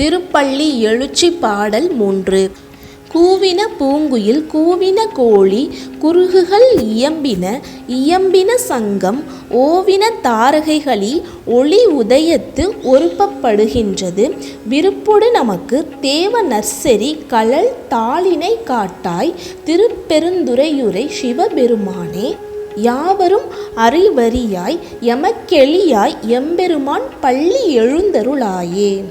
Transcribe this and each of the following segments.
திருப்பள்ளி எழுச்சி பாடல் மூன்று. கூவின பூங்குயில் கூவின கோழி குருகுகள் இயம்பின இயம்பின சங்கம் ஓவின தாரகைகளி ஒளி உதயத்து ஒருப்பப்படுகின்றது. விருப்புடு நமக்கு தேவ நர்சரி கழல் தாளினை காட்டாய் திருப்பெருந்துறையுரை சிவபெருமானே. யாவரும் அறிவறியாய் எமக்கெளியாய் எம்பெருமான் பள்ளி எழுந்தருளாயே.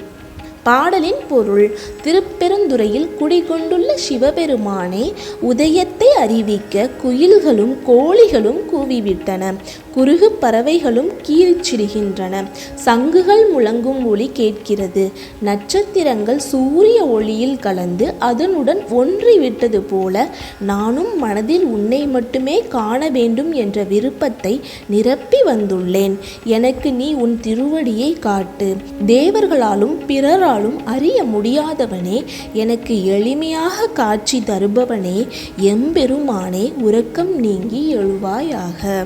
பாடலின் பொருள் திருப்பெருந்துறையில் குடிகொண்டுள்ள சிவபெருமானே உதயத்தை அறிவிக்க குயில்களும் கோழிகளும் கூவிவிட்டன. குறுகு பறவைகளும் கீரிச்சிடுகின்றன சங்குகள் முழங்கும் ஒளி கேட்கிறது. நட்சத்திரங்கள் சூரிய ஒளியில் கலந்து அதனுடன் ஒன்றிவிட்டது போல நானும் மனதில் உன்னை மட்டுமே காண வேண்டும் என்ற விருப்பத்தை நிரப்பி வந்துள்ளேன். எனக்கு நீ உன் திருவடியை காட்டு. தேவர்களாலும் பிறராலும் அறிய முடியாதவனே எனக்கு எளிமையாக காட்சி தருபவனே எம்பெருமானே உறக்கம் நீங்கி எழுவாயாக.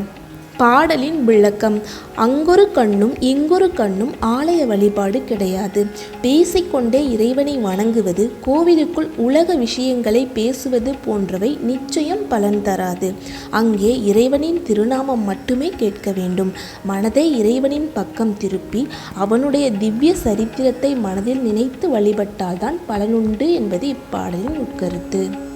பாடலின் விளக்கம். அங்கொரு கண்ணும் இங்கொரு கண்ணும் ஆலய வழிபாடு கிடையாது. பேசிக்கொண்டே இறைவனை வணங்குவது கோவிலுக்குள் உலக விஷயங்களை பேசுவது போன்றவை நிச்சயம் பலன் தராது. அங்கே இறைவனின் திருநாமம் மட்டுமே கேட்க வேண்டும். மனதை இறைவனின் பக்கம் திருப்பி அவனுடைய திவ்ய சரித்திரத்தை மனதில் நினைத்து வழிபட்டால்தான் பலனுண்டு என்பது இப்பாடலின் உட்கருத்து.